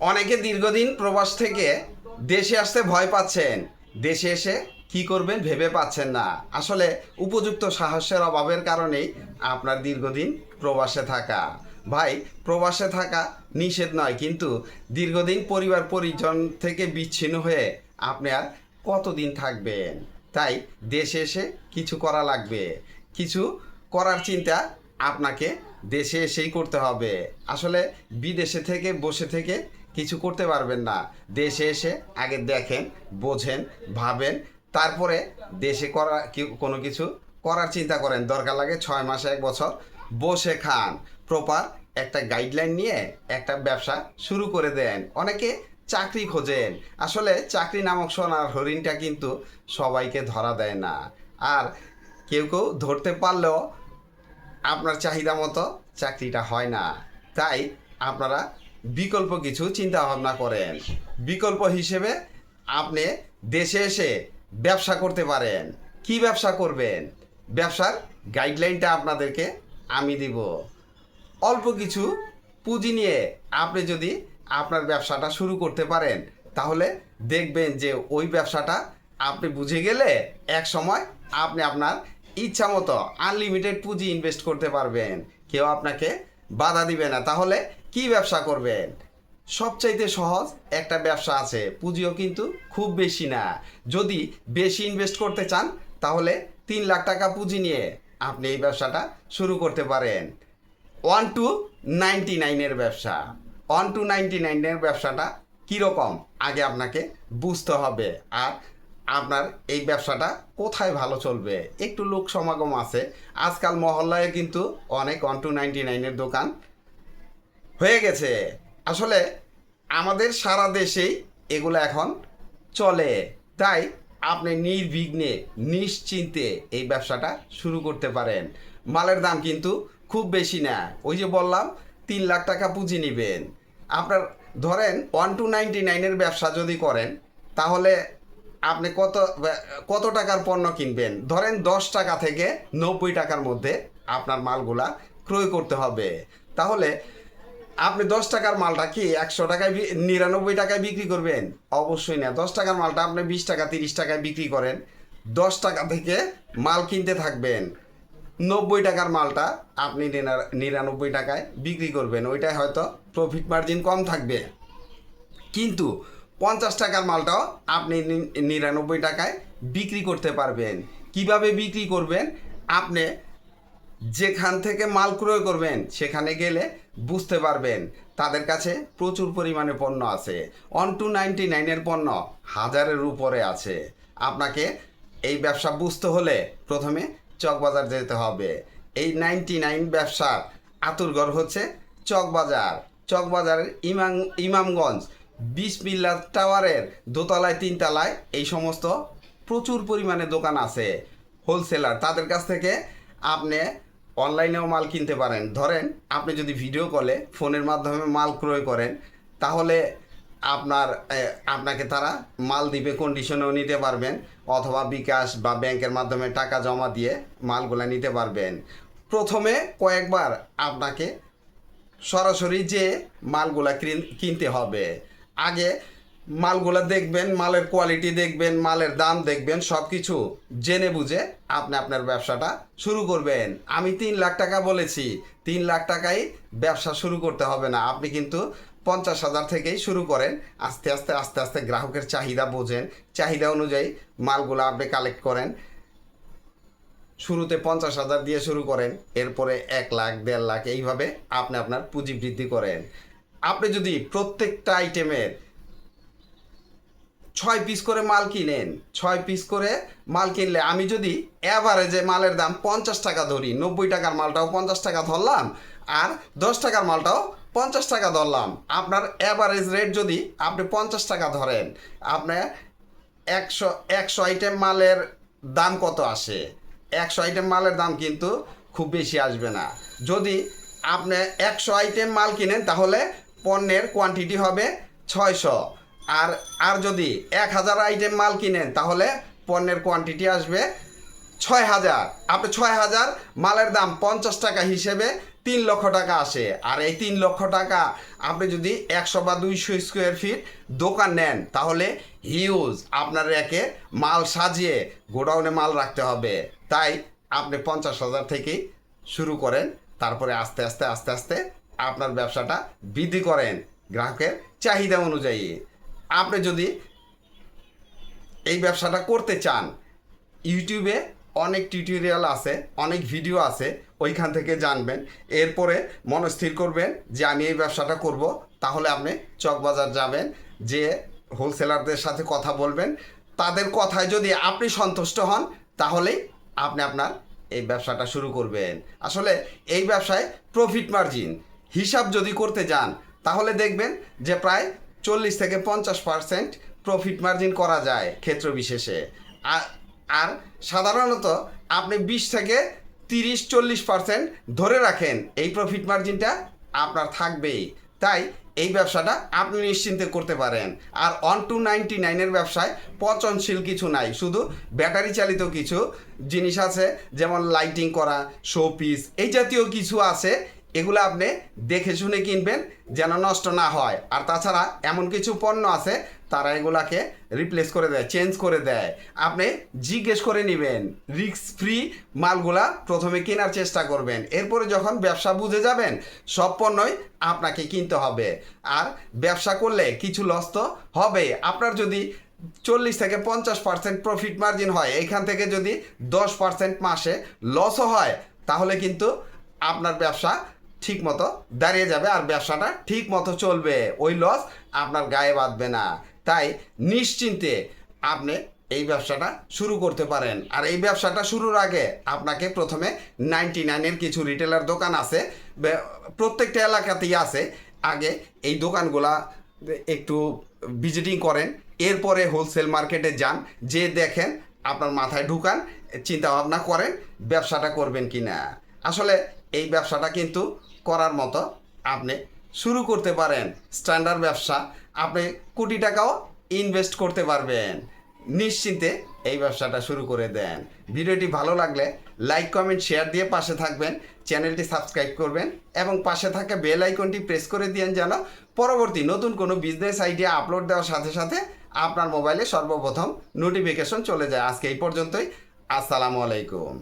অনেকে দীর্ঘদিন প্রবাস থেকে দেশে আসতে ভয় পাচ্ছেন। দেশে এসে কি করবেন ভেবে পাচ্ছেন না। আসলে উপযুক্ত সাহসের অভাবের কারণেই আপনার দীর্ঘদিন প্রবাসে থাকা। ভাই, প্রবাসে থাকা নিষেধ নয়, কিন্তু দীর্ঘদিন পরিবার পরিজন থেকে বিচ্ছিন্ন হয়ে আপনি আর কতদিন থাকবেন? তাই দেশে এসে কিছু করা লাগবে। কিছু করার চিন্তা আপনাকে দেশে এসেই করতে হবে। আসলে বিদেশে থেকে, বসে থেকে কিছু করতে পারবেন না। দেশে এসে আগে দেখেন, বোঝেন, ভাবেন, তারপরে দেশে করা কোনো কিছু করার চিন্তা করেন। দরকার লাগে ছয় মাসে, এক বছর বসে খান। প্রপার একটা গাইডলাইন নিয়ে একটা ব্যবসা শুরু করে দেন। অনেকে চাকরি খোঁজেন। আসলে চাকরি নামক সোনার হরিণটা কিন্তু সবাইকে ধরা দেয় না। আর কেউ কেউ ধরতে পারলেও আপনার চাহিদা মতো চাকরিটা হয় না। তাই আপনারা বিকল্প কিছু চিন্তা ভাবনা করেন। বিকল্প হিসেবে আপনি দেশে এসে ব্যবসা করতে পারেন। কি ব্যবসা করবেন? ব্যবসার গাইডলাইনটা আপনাদেরকে আমি দিব। অল্প কিছু পুঁজি নিয়ে আপনি যদি আপনার ব্যবসাটা শুরু করতে পারেন, তাহলে দেখবেন যে ওই ব্যবসাটা আপনি বুঝে গেলে এক সময় আপনি আপনার ইচ্ছা মতো আনলিমিটেড পুঁজি ইনভেস্ট করতে পারবেন। কেউ আপনাকে বাধা দিবে না। তাহলে কি ব্যবসা করবেন? সবচাইতে সহজ একটা ব্যবসা আছে। পুঁজিও কিন্তু খুব বেশি না। যদি বেশি ইনভেস্ট করতে চান, তাহলে তিন লাখ টাকা পুঁজি নিয়ে আপনি এই ব্যবসাটা শুরু করতে পারেন। ওয়ান টু নাইনটি নাইনের ব্যবসা। ওয়ান টু নাইনটি নাইনের ব্যবসাটা কীরকম? আগে আপনাকে বুঝতে হবে। আর আপনার এই ব্যবসাটা কোথায় ভালো চলবে? একটু লোক সমাগম আছে। আজকাল মহল্লায় কিন্তু অনেক ওয়ান টু নাইনটি নাইনের দোকান হয়ে গেছে। আসলে আমাদের সারা দেশেই এগুলো এখন চলে। তাই আপনি নির্বিঘ্নে, নিশ্চিন্তে এই ব্যবসাটা শুরু করতে পারেন। মালের দাম কিন্তু খুব বেশি না। ওই যে বললাম, তিন লাখ টাকা পুঁজি নেবেন। আপনার ধরেন ওয়ান টু নাইনটি নাইনের ব্যবসা যদি করেন, তাহলে আপনি কত কত টাকার পণ্য কিনবেন? ধরেন দশ টাকা থেকে নব্বই টাকার মধ্যে আপনার মালগুলা ক্রয় করতে হবে। তাহলে আপনি দশ টাকার মালটা কি একশো টাকায় নিরানব্বই টাকায় বিক্রি করবেন? অবশ্যই না। দশ টাকার মালটা আপনি বিশ টাকা, তিরিশ টাকায় বিক্রি করেন। দশ টাকা থেকে মাল কিনতে থাকবেন। নব্বই টাকার মালটা আপনি নিরা- নিরানব্বই টাকায় বিক্রি করবেন। ওইটাই হয়তো প্রফিট মার্জিন কম থাকবে। কিন্তু পঞ্চাশ টাকার মালটাও আপনি নিরানব্বই টাকায় বিক্রি করতে পারবেন। কীভাবে বিক্রি করবেন? আপনি যেখান থেকে মাল ক্রয় করবেন, সেখানে গেলে বুঝতে পারবেন তাদের কাছে প্রচুর পরিমাণে পণ্য আছে। ওয়ান টু নাইনটি নাইনের পণ্য হাজারের উপরে আছে। আপনাকে এই ব্যবসা বুঝতে হলে প্রথমে চকবাজার যেতে হবে। এই নাইনটি নাইন ব্যবসার আতুরঘর হচ্ছে চকবাজার। চকবাজারের ইমাম ইমামগঞ্জ। বিসমিল্লা টাওয়ারের দোতলায়, তিনতলায় এই সমস্ত প্রচুর পরিমাণে দোকান আছে হোলসেলার তাদের কাছ থেকে আপনি অনলাইনেও মাল কিনতে পারেন। ধরেন, আপনি যদি ভিডিও কলে ফোনের মাধ্যমে মাল ক্রয় করেন, তাহলে আপনার আপনাকে তারা মাল দিবে কন্ডিশনেও নিতে পারবেন, অথবা বিকাশ বা ব্যাংকের মাধ্যমে টাকা জমা দিয়ে মালগুলো নিতে পারবেন। প্রথমে কয়েকবার আপনাকে সরাসরি যে মালগুলা কিন- কিনতে হবে। আগে মালগুলো দেখবেন, মালের কোয়ালিটি দেখবেন, মালের দাম দেখবেন সব কিছু জেনে বুঝে আপনি আপনার ব্যবসাটা শুরু করবেন। আমি তিন লাখ টাকা বলেছি, তিন লাখ টাকাই ব্যবসা শুরু করতে হবে না। আপনি কিন্তু পঞ্চাশ হাজার থেকেই শুরু করেন, আস্তে আস্তে আস্তে আস্তে গ্রাহকের চাহিদা বোঝেন। চাহিদা অনুযায়ী মালগুলো আপনি কালেক্ট করেন। শুরুতে পঞ্চাশ হাজার দিয়ে শুরু করেন, এরপরে এক লাখ, দেড় লাখ, এইভাবে আপনি আপনার পুঁজি বৃদ্ধি করেন। আপনি যদি প্রত্যেকটা আইটেমের ছয় পিস করে মাল কিনেন, ছয় পিস করে মাল কিনলে আমি যদি অ্যাভারেজে মালের দাম পঞ্চাশ টাকা ধরি, নব্বই টাকার মালটাও পঞ্চাশ টাকা ধরলাম আর দশ টাকার মালটাও পঞ্চাশ টাকা ধরলাম, আপনার অ্যাভারেজ রেট যদি আপনি পঞ্চাশ টাকা ধরেন আপনার একশো একশো আইটেম মালের দাম কত আসে? একশো আইটেম মালের দাম কিন্তু খুব বেশি আসবে না। যদি আপনি একশো আইটেম মাল কিনেন, তাহলে পণ্যের কোয়ান্টিটি হবে ছয়শো। আর আর যদি এক হাজার আইটেম মাল কিনেন, তাহলে পণ্যের কোয়ান্টিটি আসবে ছয় হাজার। আপনি ছয় হাজার মালের দাম পঞ্চাশ টাকা হিসেবে তিন লক্ষ টাকা আসে। আর এই তিন লক্ষ টাকা আপনি যদি একশো বা দুইশো স্কোয়ার ফিট দোকান নেন, তাহলে হিউজ আপনার রেখে মাল সাজিয়ে গোডাউনে মাল রাখতে হবে। তাই আপনি পঞ্চাশ হাজার থেকেই শুরু করেন, তারপরে আস্তে আস্তে আস্তে আস্তে আপনার ব্যবসাটা বৃদ্ধি করেন গ্রাহকের চাহিদা অনুযায়ী। আপনি যদি এই ব্যবসাটা করতে চান, ইউটিউবে অনেক টিউটোরিয়াল আছে, অনেক ভিডিও আছে, ওইখান থেকে জানবেন। এরপরে মনস্থির করবেন যে আমি এই ব্যবসাটা করব, তাহলে আপনি চকবাজার যাবেন, যে হোলসেলারদের সাথে কথা বলবেন। তাদের কথায় যদি আপনি সন্তুষ্ট হন, তাহলেই আপনি আপনার এই ব্যবসাটা শুরু করবেন। আসলে এই ব্যবসায় প্রফিট মার্জিন হিসাব যদি করতে যান, তাহলে দেখবেন যে প্রায় চল্লিশ থেকে পঞ্চাশ পার্সেন্ট প্রফিট মার্জিন করা যায় ক্ষেত্র বিশেষে। আর- সাধারণত আপনি বিশ থেকে তিরিশ, চল্লিশ পার্সেন্ট ধরে রাখেন, এই প্রফিট মার্জিনটা আপনার থাকবেই। তাই এই ব্যবসাটা আপনি নিশ্চিন্তে করতে পারেন। আর অন টু নাইনটি নাইনের ব্যবসায় পচনশীল কিছু নাই, শুধু ব্যাটারি চালিত কিছু জিনিস আছে, যেমন লাইটিং করা শো পিস এই জাতীয় কিছু আছে এগুলো আপনি দেখে শুনে কিনবেন যেন নষ্ট না হয়। আর তাছাড়া এমন কিছু পণ্য আছে, তারা এগুলাকে রিপ্লেস করে দেয় চেঞ্জ করে দেয়। আপনি জিজ্ঞেস করে নেবেন রিস্ক ফ্রি মালগুলা প্রথমে কেনার চেষ্টা করবেন। এরপরে যখন ব্যবসা বুঝে যাবেন, সব পণ্যই আপনাকে কিনতে হবে। আর ব্যবসা করলে কিছু লস তো হবে আপনার যদি চল্লিশ থেকে পঞ্চাশ পার্সেন্ট প্রফিট মার্জিন হয়, এখান থেকে যদি দশ পার্সেন্ট মাসে লসও হয়, তাহলে কিন্তু আপনার ব্যবসা ঠিক মতো দাঁড়িয়ে যাবে আর ব্যবসাটা ঠিক মতো চলবে। ওই লস আপনার গায়ে বাঁধবে না। তাই নিশ্চিন্তে আপনি এই ব্যবসাটা শুরু করতে পারেন। আর এই ব্যবসাটা শুরুর আগে আপনাকে প্রথমে নাইনটি নাইনের কিছু রিটেলার দোকান আছে প্রত্যেকটা এলাকাতেই আছে। আগে এই দোকানগুলা একটু ভিজিটিং করেন, এরপরে হোলসেল মার্কেটে যান, যে দেখেন আপনার মাথায় ঢুকান চিন্তা ভাবনা করেন ব্যবসাটা করবেন কি না আসলে এই ব্যবসাটা কিন্তু করার মতো আপনি শুরু করতে পারেন। স্ট্যান্ডার্ড ব্যবসা, আপনি কোটি টাকাও ইনভেস্ট করতে পারবেন। নিশ্চিন্তে এই ব্যবসাটা শুরু করে দেন। ভিডিওটি ভালো লাগলে লাইক কমেন্ট শেয়ার দিয়ে পাশে থাকবেন। চ্যানেলটি সাবস্ক্রাইব করবেন এবং পাশে থাকা বেল আইকনটি প্রেস করে দিয়েন যেন পরবর্তী নতুন কোনো বিজনেস আইডিয়া আপলোড দেওয়ার সাথে সাথে আপনার মোবাইলে সর্বপ্রথম নোটিফিকেশন চলে যায়। আজকে এই পর্যন্তই। আসসালামু আলাইকুম।